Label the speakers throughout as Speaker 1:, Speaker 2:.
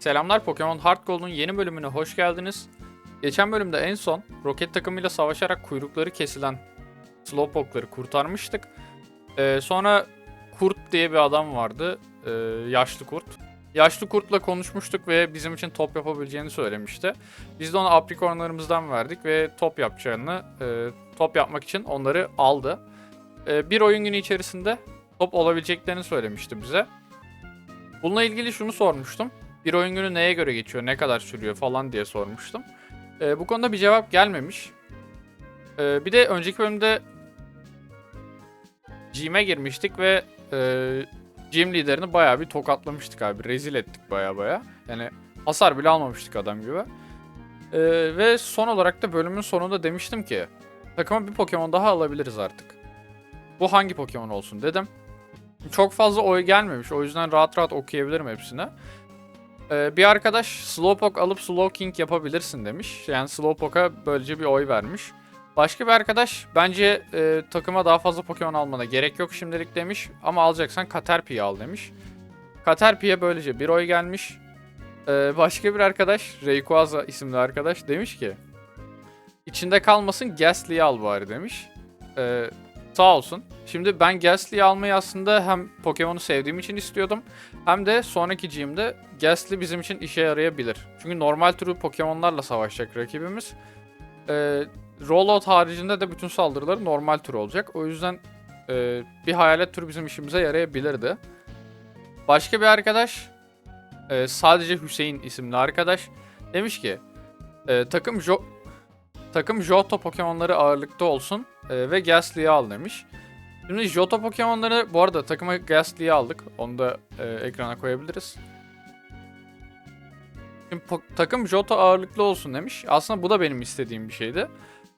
Speaker 1: Selamlar Pokemon Heart Gold'un yeni bölümüne hoş geldiniz. Geçen bölümde en son roket takımıyla savaşarak kuyrukları kesilen Slowpoke'ları kurtarmıştık. Ee, sonra Kurt diye bir adam vardı. ee, yaşlı kurt. Yaşlı kurtla konuşmuştuk ve bizim için top yapabileceğini söylemişti. Biz de ona aprikornlarımızdan verdik ve top yapacağını, e, top yapmak için onları aldı. E, bir oyun günü içerisinde top olabileceklerini söylemişti bize. Bununla ilgili şunu sormuştum. Bir oyun günü neye göre geçiyor, ne kadar sürüyor falan diye sormuştum. Ee, bu konuda bir cevap gelmemiş. Ee, bir de önceki bölümde Gym'e girmiştik ve e, liderini bayağı bir tokatlamıştık abi. Rezil ettik bayağı bayağı. Yani hasar bile almamıştık adam gibi. Ee, ve son olarak da bölümün sonunda demiştim ki takıma bir Pokemon daha alabiliriz artık. Bu hangi Pokemon olsun dedim. Çok fazla oy gelmemiş. O yüzden rahat rahat okuyabilirim hepsini. Ee, bir arkadaş Slowpoke alıp Slowking yapabilirsin demiş. Yani Slowpoke'a böylece bir oy vermiş. Başka bir arkadaş bence e, takıma daha fazla Pokemon almana gerek yok şimdilik demiş. Ama alacaksan Caterpie'yi al demiş. Caterpie'ye böylece bir oy gelmiş. Ee, başka bir arkadaş Rayquaza isimli arkadaş demiş ki içinde kalmasın Gastly'yi al bari demiş. Ee, sağ olsun. Şimdi ben Gastly'yi almayı aslında hem Pokemon'u sevdiğim için istiyordum. Hem de sonraki gym'de Gastly bizim için işe yarayabilir. Çünkü normal türü Pokemon'larla savaşacak rakibimiz. Ee, Rollout haricinde de bütün saldırıları normal tür olacak. O yüzden e, bir hayalet türü bizim işimize yarayabilirdi. Başka bir arkadaş, e, sadece Hüseyin isimli arkadaş demiş ki e, takım jo takım Johto Pokemon'ları ağırlıkta olsun e, ve Gastly'yi al demiş. Şimdi Johto Pokemon'ları bu arada takıma Gastly'yi aldık. Onu da e, ekrana koyabiliriz. Şimdi takım Johto ağırlıklı olsun demiş. Aslında bu da benim istediğim bir şeydi.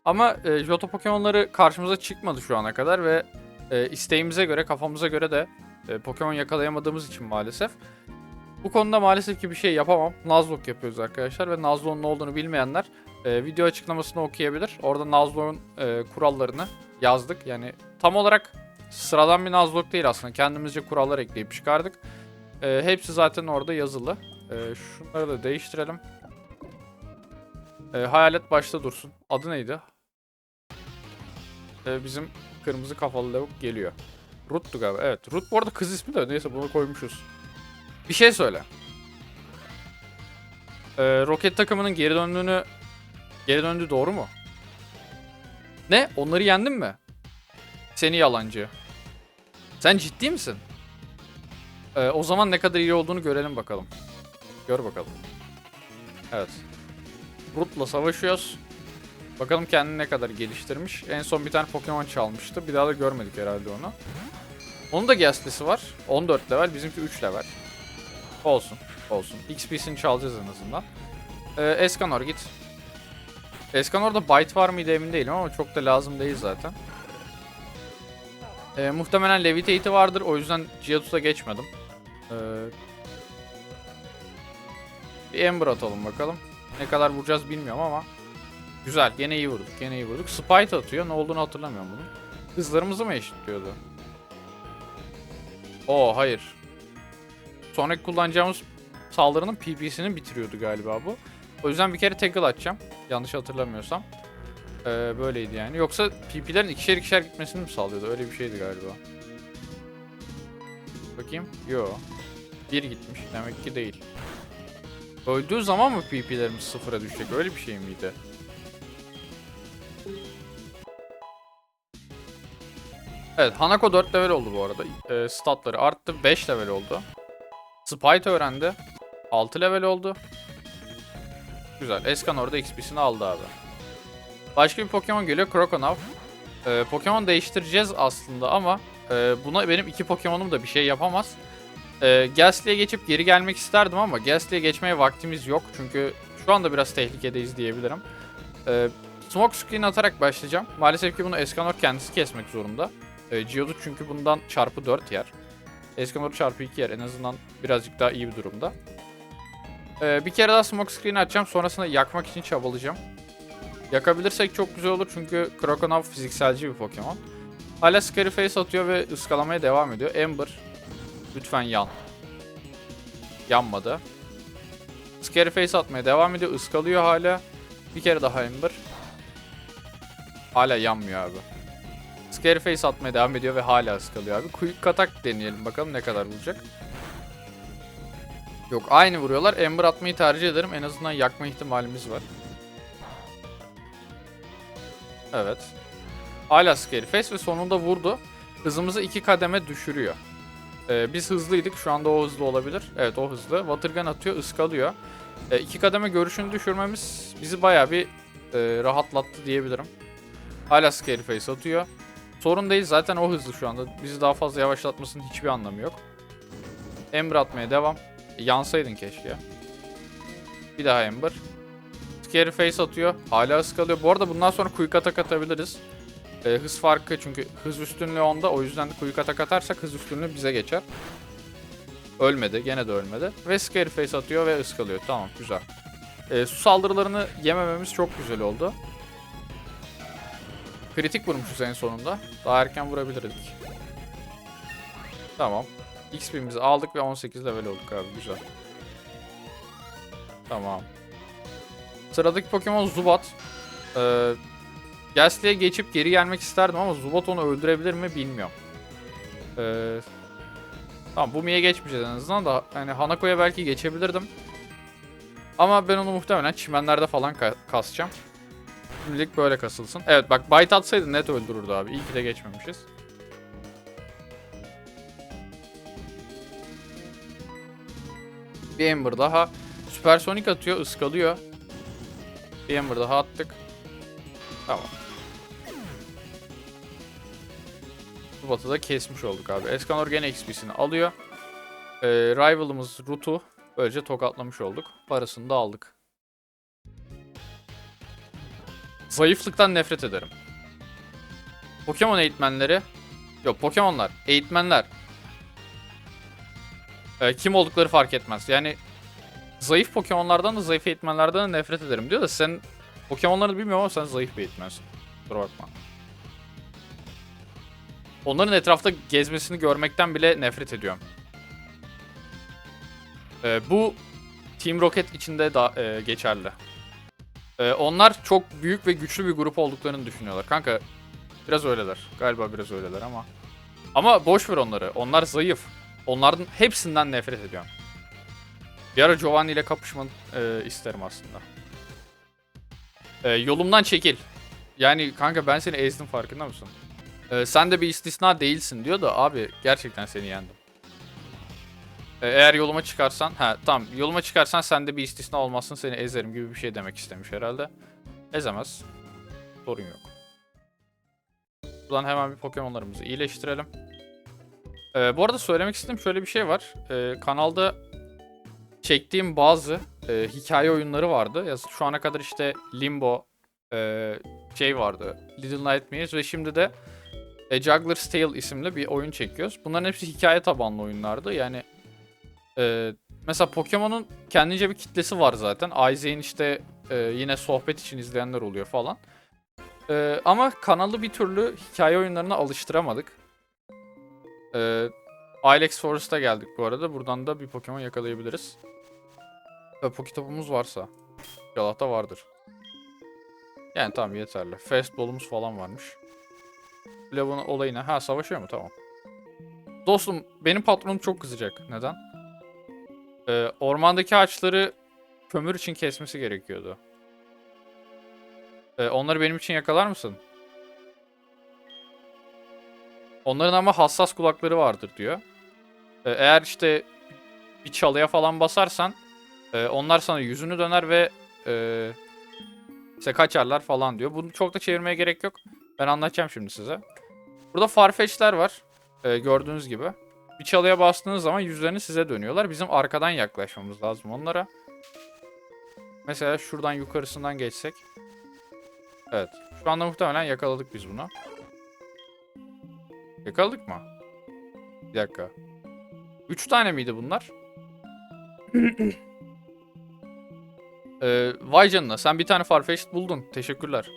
Speaker 1: Ama e, Johto Pokemon'ları karşımıza çıkmadı şu ana kadar ve e, isteğimize göre, kafamıza göre de e, Pokemon yakalayamadığımız için maalesef. Bu konuda maalesef ki bir şey yapamam. Nuzlocke yapıyoruz arkadaşlar ve Nuzlocke'un ne olduğunu bilmeyenler e, video açıklamasını okuyabilir. Orada Nuzlocke'un e, kurallarını yazdık. Yani tam olarak sıradan bir Nuzlocke değil aslında. Kendimizce kurallar ekleyip çıkardık. E, hepsi zaten orada yazılı. E, şunları da değiştirelim. E, hayalet başta dursun. Adı neydi? E, bizim kırmızı kafalı lavuk geliyor. Rut'tu galiba. Evet. Rut bu arada kız ismi de neyse bunu koymuşuz. Bir şey söyle. E, roket takımının geri döndüğünü geri döndü doğru mu? Ne? Onları yendin mi? Seni yalancı. Sen ciddi misin? Ee, o zaman ne kadar iyi olduğunu görelim bakalım. Gör bakalım. Evet. Brut'la savaşıyoruz. Bakalım kendini ne kadar geliştirmiş. En son bir tane Pokemon çalmıştı. Bir daha da görmedik herhalde onu. Onun da Gastly'si var. 14 level. Bizimki 3 level. Olsun. Olsun. XP'sini çalacağız en azından. Ee, Escanor git. Escanor'da bite var mıydı emin değilim ama çok da lazım değil zaten. Ee, muhtemelen Levitate'i vardır. O yüzden Geodude'a geçmedim. Ee, bir Ember atalım bakalım. Ne kadar vuracağız bilmiyorum ama. Güzel. Gene iyi vurduk. Gene iyi vurduk. Spite atıyor. Ne olduğunu hatırlamıyorum bunun. Hızlarımızı mı eşitliyordu? Oo hayır. Sonraki kullanacağımız saldırının PP'sini bitiriyordu galiba bu. O yüzden bir kere tackle atacağım. Yanlış hatırlamıyorsam. Ee, böyleydi yani. Yoksa PP'lerin ikişer ikişer gitmesini mi sağlıyordu? Öyle bir şeydi galiba. Bakayım. Yo. Bir gitmiş. Demek ki değil. Öldüğü zaman mı PP'lerimiz sıfıra düşecek? Öyle bir şey miydi? Evet. Hanako 4 level oldu bu arada. Ee, statları arttı. 5 level oldu. Spite öğrendi. 6 level oldu. Güzel. Escanor da XP'sini aldı abi. Başka bir Pokemon geliyor. Croconaw. Ee, Pokemon değiştireceğiz aslında ama e, buna benim iki Pokemon'um da bir şey yapamaz. Ee, Gastly'e geçip geri gelmek isterdim ama Gastly'e geçmeye vaktimiz yok. Çünkü şu anda biraz tehlikedeyiz diyebilirim. Ee, Smoke Screen atarak başlayacağım. Maalesef ki bunu Escanor kendisi kesmek zorunda. Ee, Geodude çünkü bundan çarpı 4 yer. Escanor çarpı 2 yer. En azından birazcık daha iyi bir durumda. Ee, bir kere daha Smoke Screen atacağım. Sonrasında yakmak için çabalayacağım. Yakabilirsek çok güzel olur çünkü Croconaw fizikselci bir Pokemon. Hala Scary Face atıyor ve ıskalamaya devam ediyor. Ember, lütfen yan. Yanmadı. Scary Face atmaya devam ediyor. Iskalıyor hala. Bir kere daha Ember. Hala yanmıyor abi. Scary Face atmaya devam ediyor ve hala ıskalıyor abi. Quick Attack deneyelim bakalım ne kadar vuracak. Yok aynı vuruyorlar. Ember atmayı tercih ederim. En azından yakma ihtimalimiz var. Evet. Hala Scary ve sonunda vurdu. Hızımızı iki kademe düşürüyor. Ee, biz hızlıydık. Şu anda o hızlı olabilir. Evet o hızlı. Watergun atıyor, ıskalıyor. Ee, iki kademe görüşünü düşürmemiz bizi bayağı bir e, rahatlattı diyebilirim. Hala Scary Face atıyor. Sorun değil zaten o hızlı şu anda. Bizi daha fazla yavaşlatmasının hiçbir anlamı yok. Ember atmaya devam. E, yansaydın keşke. Bir daha Ember. Scary Face atıyor. Hala ıskalıyor. Bu arada bundan sonra Quick Attack atabiliriz. Ee, hız farkı çünkü hız üstünlüğü onda. O yüzden de Quick Attack atarsak hız üstünlüğü bize geçer. Ölmedi. Gene de ölmedi. Ve Scary Face atıyor ve ıskalıyor. Tamam güzel. Ee, su saldırılarını yemememiz çok güzel oldu. Kritik vurmuşuz en sonunda. Daha erken vurabilirdik. Tamam. XP'mizi aldık ve 18 level olduk abi. Güzel. Tamam. Sıradaki Pokemon Zubat. Ee, Gastly'e geçip geri gelmek isterdim ama Zubat onu öldürebilir mi bilmiyorum. Ee, tamam Bumi'ye geçmeyeceğiz en azından da hani Hanako'ya belki geçebilirdim. Ama ben onu muhtemelen çimenlerde falan ka- kasacağım. Şimdilik böyle kasılsın. Evet bak bite atsaydı net öldürürdü abi. İyi ki de geçmemişiz. Bir Ember daha. Süpersonic atıyor, ıskalıyor. Bir Ember daha attık. Tamam. Bu batı da kesmiş olduk abi. Escanor gene XP'sini alıyor. Ee, rival'ımız Rutu. Böylece tokatlamış olduk. Parasını da aldık. Zayıflıktan nefret ederim. Pokemon eğitmenleri Yok Pokemonlar, eğitmenler Ee, kim oldukları fark etmez. Yani zayıf Pokemonlardan da zayıf eğitmenlerden de nefret ederim diyor da sen Pokemonları bilmiyorum ama sen zayıf bir eğitmensin. Kusura bakma. Onların etrafta gezmesini görmekten bile nefret ediyorum. Ee, bu Team Rocket içinde da e, geçerli. Ee, onlar çok büyük ve güçlü bir grup olduklarını düşünüyorlar. Kanka biraz öyleler. Galiba biraz öyleler ama. Ama boş ver onları. Onlar zayıf. Onların hepsinden nefret ediyorum. Bir ara Giovanni ile kapışmanı e, isterim aslında. E, yolumdan çekil. Yani kanka ben seni ezdim farkında mısın? E, sen de bir istisna değilsin diyor da abi gerçekten seni yendim. E, eğer yoluma çıkarsan, ha tamam yoluma çıkarsan sen de bir istisna olmazsın seni ezerim gibi bir şey demek istemiş herhalde. Ezemez. Sorun yok. Buradan hemen bir Pokemon'larımızı iyileştirelim. Ee, bu arada söylemek istediğim şöyle bir şey var. Ee, kanalda çektiğim bazı e, hikaye oyunları vardı. Ya, şu ana kadar işte Limbo e, şey vardı. Little Nightmares ve şimdi de e, Juggler's Tale isimli bir oyun çekiyoruz. Bunların hepsi hikaye tabanlı oyunlardı. Yani e, mesela Pokemon'un kendince bir kitlesi var zaten. Isaac'in işte e, yine sohbet için izleyenler oluyor falan. E, ama kanalı bir türlü hikaye oyunlarına alıştıramadık. Ee, Ilex Forest'a geldik bu arada. Buradan da bir Pokemon yakalayabiliriz. Ve Poketop'umuz varsa. İnşallah da vardır. Yani tamam yeterli. Fastball'umuz falan varmış. Lavın olayı ne? Ha savaşıyor mu? Tamam. Dostum benim patronum çok kızacak. Neden? Ee, ormandaki ağaçları kömür için kesmesi gerekiyordu. Ee, onları benim için yakalar mısın? Onların ama hassas kulakları vardır diyor. Ee, eğer işte bir çalıya falan basarsan e, onlar sana yüzünü döner ve e, işte kaçarlar falan diyor. Bunu çok da çevirmeye gerek yok. Ben anlatacağım şimdi size. Burada Farfetch'ler var. e, gördüğünüz gibi. Bir çalıya bastığınız zaman yüzlerini size dönüyorlar. Bizim arkadan yaklaşmamız lazım onlara. Mesela şuradan yukarısından geçsek. Evet. Şu anda muhtemelen yakaladık biz bunu. Yakaladık mı? Bir dakika. Üç tane miydi bunlar? ee, vay canına sen bir tane Farfetch'd buldun. Teşekkürler.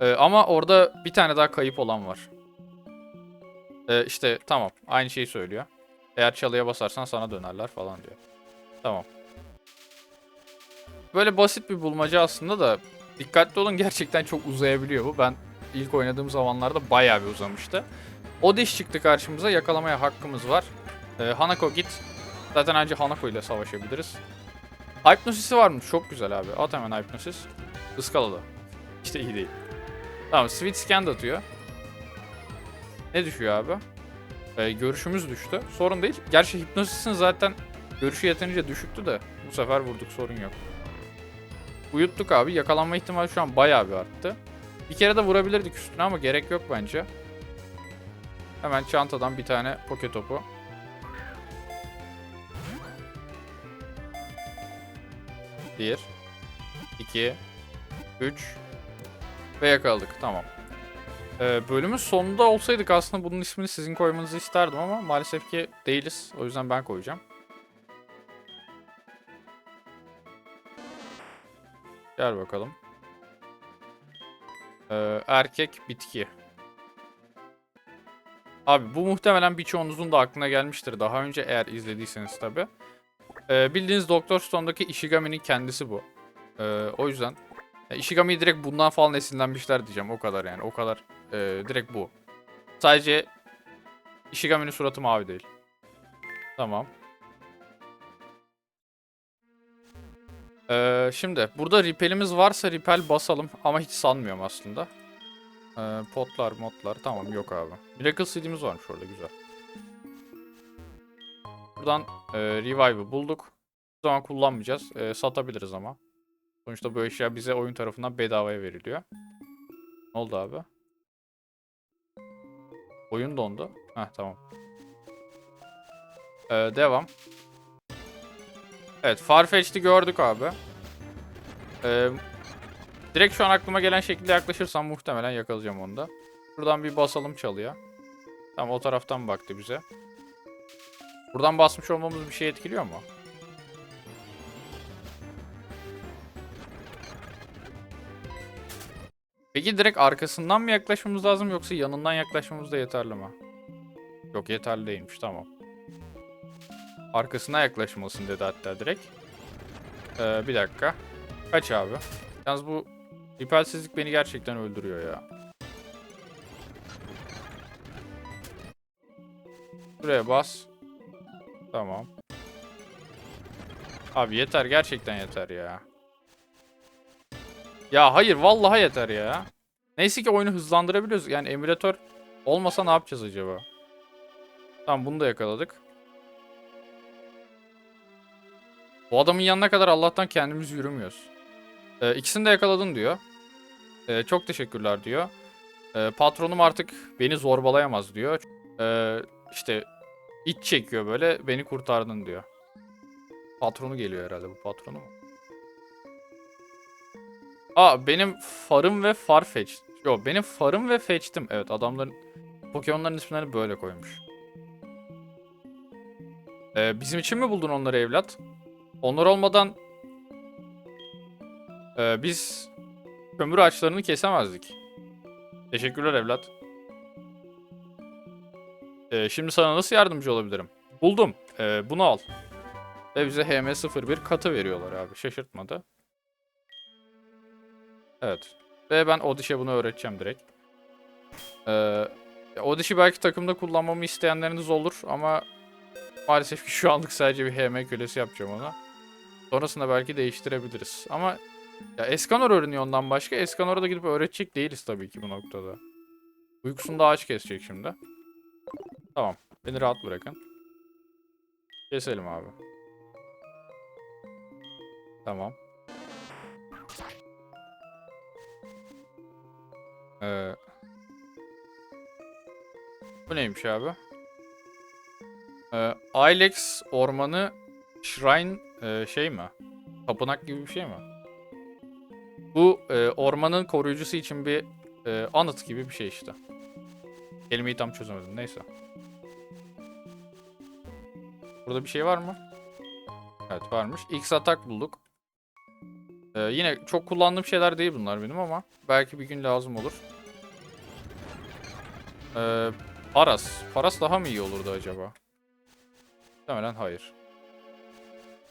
Speaker 1: Ee, ama orada bir tane daha kayıp olan var. Ee, işte tamam. Aynı şeyi söylüyor. Eğer çalıya basarsan sana dönerler falan diyor. Tamam. böyle basit bir bulmaca aslında da dikkatli olun gerçekten çok uzayabiliyor bu. Ben ilk oynadığım zamanlarda bayağı bir uzamıştı. O diş çıktı karşımıza yakalamaya hakkımız var. Ee, Hanako git. Zaten ancak Hanako ile savaşabiliriz. Hypnosis'i varmış çok güzel abi. At hemen Hypnosis. Iskaladı. İşte iyi değil. Tamam Sweet Scan atıyor. Ne düşüyor abi? Ee, görüşümüz düştü. Sorun değil. Gerçi Hypnosis'in zaten görüşü yeterince düşüktü de bu sefer vurduk sorun yok. Uyuttuk abi. Yakalanma ihtimali şu an bayağı bir arttı. Bir kere de vurabilirdik üstüne ama gerek yok bence. Hemen çantadan bir tane poke topu. Bir, iki, üç ve yakaladık. Tamam. Ee, bölümün sonunda olsaydık aslında bunun ismini sizin koymanızı isterdim ama maalesef ki değiliz. O yüzden ben koyacağım. Gel bakalım. Ee, erkek bitki. Abi bu muhtemelen birçoğunuzun da aklına gelmiştir daha önce eğer izlediyseniz tabi. Ee, bildiğiniz Doktor Stone'daki Ishigami'nin kendisi bu. Ee, o yüzden ya Ishigami'yi direkt bundan falan esinlenmişler diyeceğim o kadar yani o kadar ee, direkt bu. Sadece Ishigami'nin suratı mavi değil. Tamam. Ee, şimdi burada ripelimiz varsa ripel basalım ama hiç sanmıyorum aslında. Ee, potlar modlar tamam yok abi. Miracle Seed'imiz varmış orada güzel. Buradan e, Revive'ı bulduk. Bu zaman kullanmayacağız. E, satabiliriz ama. Sonuçta bu eşya bize oyun tarafından bedavaya veriliyor. Ne oldu abi? Oyun dondu. Heh tamam. Ee, devam. Evet Farfetch'ti gördük abi. Ee, direkt şu an aklıma gelen şekilde yaklaşırsam muhtemelen yakalayacağım onu da. Buradan bir basalım çalıya. Tamam o taraftan baktı bize. Buradan basmış olmamız bir şey etkiliyor mu? Peki direkt arkasından mı yaklaşmamız lazım yoksa yanından yaklaşmamız da yeterli mi? Yok yeterli değilmiş tamam. Arkasına yaklaşmasın dedi hatta direkt. Ee, bir dakika. Kaç abi? Yalnız bu ripelsizlik beni gerçekten öldürüyor ya. Buraya bas. Tamam. Abi yeter gerçekten yeter ya. Ya hayır vallahi yeter ya. Neyse ki oyunu hızlandırabiliyoruz. Yani emülatör olmasa ne yapacağız acaba? Tamam bunu da yakaladık. Bu adamın yanına kadar Allah'tan kendimiz yürümüyoruz. Ee, ikisini de yakaladın diyor. Ee, çok teşekkürler diyor. Ee, patronum artık beni zorbalayamaz diyor. Ee, işte iç çekiyor böyle beni kurtardın diyor. Patronu geliyor herhalde bu patronu mu? Aa benim farım ve farfetch. Yo benim farım ve fetch'tim. Evet adamların Pokemon'ların isimlerini böyle koymuş. Ee, bizim için mi buldun onları evlat? Onlar olmadan ee, biz kömür ağaçlarını kesemezdik. Teşekkürler evlat. Ee, şimdi sana nasıl yardımcı olabilirim? Buldum. Ee, bunu al. Ve bize HM01 katı veriyorlar abi. Şaşırtmadı. Evet. Ve ben Odish'e bunu öğreteceğim direkt. Ee, Odish'i belki takımda kullanmamı isteyenleriniz olur ama maalesef ki şu anlık sadece bir HM kölesi yapacağım ona. Sonrasında belki değiştirebiliriz. Ama ya Eskanor öğreniyor ondan başka. Eskanor'a da gidip öğretecek değiliz tabii ki bu noktada. Uykusunda ağaç kesecek şimdi. Tamam. Beni rahat bırakın. Keselim abi. Tamam. Ee, bu neymiş abi? Ee, Ilex ormanı Shrine e, şey mi? Tapınak gibi bir şey mi? Bu e, ormanın koruyucusu için bir e, anıt gibi bir şey işte. Kelimeyi tam çözemedim. Neyse. Burada bir şey var mı? Evet varmış. X atak bulduk. Ee, yine çok kullandığım şeyler değil bunlar benim ama belki bir gün lazım olur. Ee, Paras. Paras daha mı iyi olurdu acaba? Muhtemelen hayır.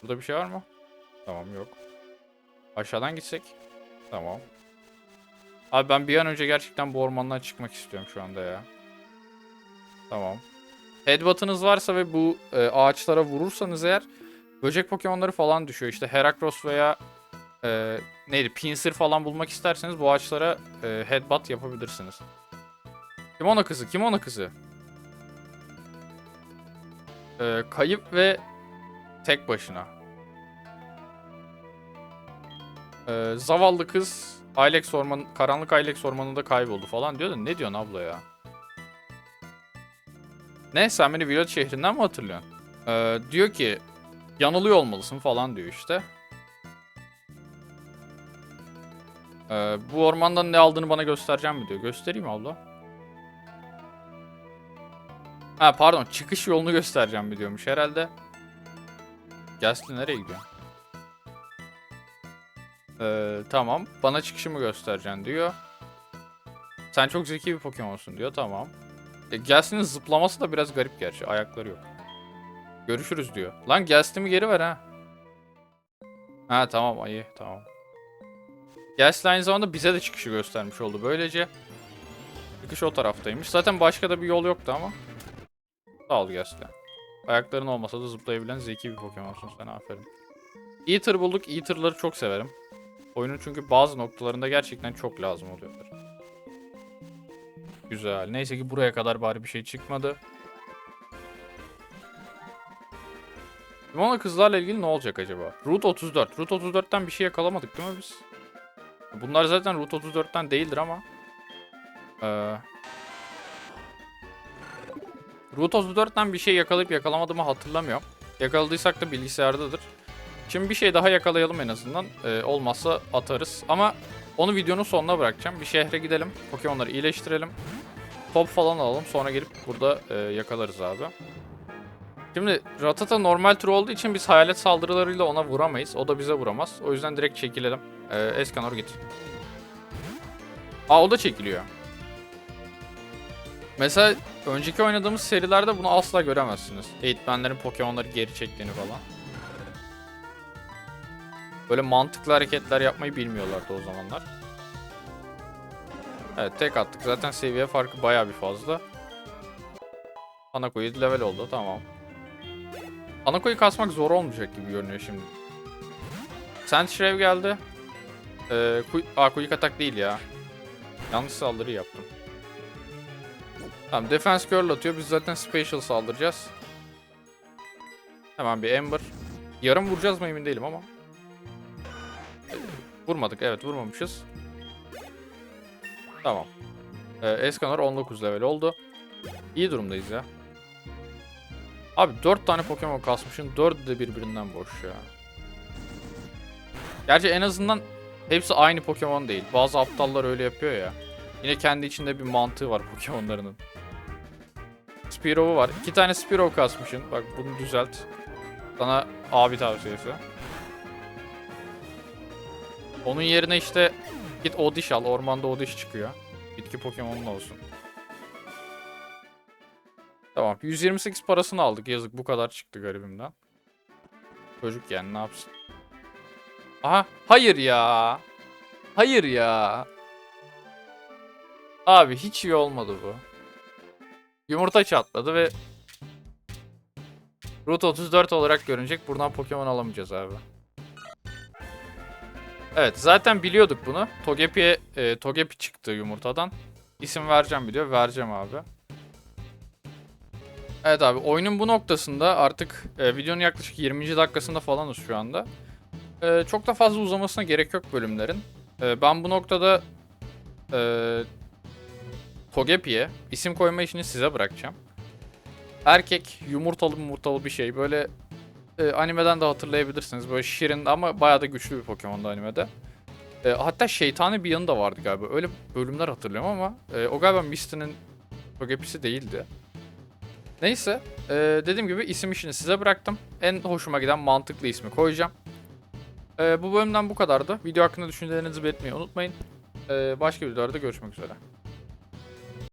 Speaker 1: Burada bir şey var mı? Tamam yok. Aşağıdan gitsek. Tamam. Abi ben bir an önce gerçekten bu ormandan çıkmak istiyorum şu anda ya. Tamam. Headbutt'ınız varsa ve bu e, ağaçlara vurursanız eğer böcek Pokemon'ları falan düşüyor. İşte Heracross veya e, neydi Pinsir falan bulmak isterseniz bu ağaçlara e, headbutt yapabilirsiniz. Kim ona kızı? Kim ona kızı? E, kayıp ve tek başına. E, zavallı kız Ilex orman, karanlık Ilex ormanında kayboldu falan diyor da ne diyorsun abla ya? Ne sen beni Village şehrinden mi hatırlıyorsun? E, diyor ki yanılıyor olmalısın falan diyor işte. Ee, bu ormandan ne aldığını bana göstereceğim mi diyor. Göstereyim abla. Ha pardon çıkış yolunu göstereceğim mi diyormuş herhalde. Gasly nereye gidiyor? Ee, tamam. Bana çıkışımı göstereceksin diyor. Sen çok zeki bir Pokemon'sun diyor. Tamam. E, Gastly'nin zıplaması da biraz garip gerçi. Ayakları yok. Görüşürüz diyor. Lan Gastly'mi geri ver ha. Ha tamam iyi tamam. Gelsly aynı zamanda bize de çıkışı göstermiş oldu. Böylece çıkış o taraftaymış. Zaten başka da bir yol yoktu ama. Sağ ol Gelsly. Ayakların olmasa da zıplayabilen zeki bir Pokemon'sun sen aferin. Eater bulduk. Eater'ları çok severim. Oyunun çünkü bazı noktalarında gerçekten çok lazım oluyorlar. Güzel. Neyse ki buraya kadar bari bir şey çıkmadı. Limona kızlarla ilgili ne olacak acaba? Route 34. Route 34'ten bir şey yakalamadık değil mi biz? Bunlar zaten Route 34'ten değildir ama. Ee, Route 34'ten bir şey yakalayıp yakalamadığımı hatırlamıyorum. Yakaladıysak da bilgisayardadır. Şimdi bir şey daha yakalayalım en azından. Ee, olmazsa atarız. Ama onu videonun sonuna bırakacağım. Bir şehre gidelim. Pokemon'ları iyileştirelim. Top falan alalım. Sonra gelip burada e, yakalarız abi. Şimdi Ratata normal tür olduğu için biz hayalet saldırılarıyla ona vuramayız. O da bize vuramaz. O yüzden direkt çekilelim. Ee, Escanor git. Aa o da çekiliyor. Mesela önceki oynadığımız serilerde bunu asla göremezsiniz. Eğitmenlerin Pokemon'ları geri çektiğini falan. Böyle mantıklı hareketler yapmayı bilmiyorlardı o zamanlar. Evet tek attık. Zaten seviye farkı baya bir fazla. Anakoyu 7 level oldu tamam. Anakoyu kasmak zor olmayacak gibi görünüyor şimdi. Sandshrew geldi. Ee, kuy Aa, quick atak değil ya. Yanlış saldırı yaptım. Tamam defense curl atıyor. Biz zaten special saldıracağız. Hemen bir ember. Yarım vuracağız mı emin değilim ama. Vurmadık evet vurmamışız. Tamam. Ee, Escanor 19 level oldu. İyi durumdayız ya. Abi 4 tane Pokemon kasmışın. 4'ü de birbirinden boş ya. Gerçi en azından hepsi aynı Pokemon değil. Bazı aptallar öyle yapıyor ya. Yine kendi içinde bir mantığı var Pokemon'larının. Spearow'u var. İki tane Spearow kasmışsın. Bak bunu düzelt. Sana abi tavsiyesi. Onun yerine işte git Odish al. Ormanda Odish çıkıyor. Bitki Pokemon'un olsun. Tamam. 128 parasını aldık. Yazık bu kadar çıktı garibimden. Çocuk yani ne yapsın. Aha. Hayır ya. Hayır ya. Abi hiç iyi olmadı bu. Yumurta çatladı ve Route 34 olarak görünecek. Buradan Pokemon alamayacağız abi. Evet zaten biliyorduk bunu. Togepi'ye e, Togepi çıktı yumurtadan. İsim vereceğim biliyor. Vereceğim abi. Evet abi oyunun bu noktasında artık e, videonun yaklaşık 20. dakikasında falanız şu anda. E, çok da fazla uzamasına gerek yok bölümlerin. E, ben bu noktada e, Togepi'ye isim koyma işini size bırakacağım. Erkek yumurtalı yumurtalı bir şey. Böyle e, animeden de hatırlayabilirsiniz. Böyle şirin ama bayağı da güçlü bir Pokemon'da animede. E, hatta şeytani bir yanı da vardı galiba. Öyle bölümler hatırlıyorum ama e, o galiba Misty'nin Togepi'si değildi. Neyse e, dediğim gibi isim işini size bıraktım. En hoşuma giden mantıklı ismi koyacağım. E, bu bölümden bu kadardı. Video hakkında düşüncelerinizi belirtmeyi unutmayın. E, başka videolarda görüşmek üzere.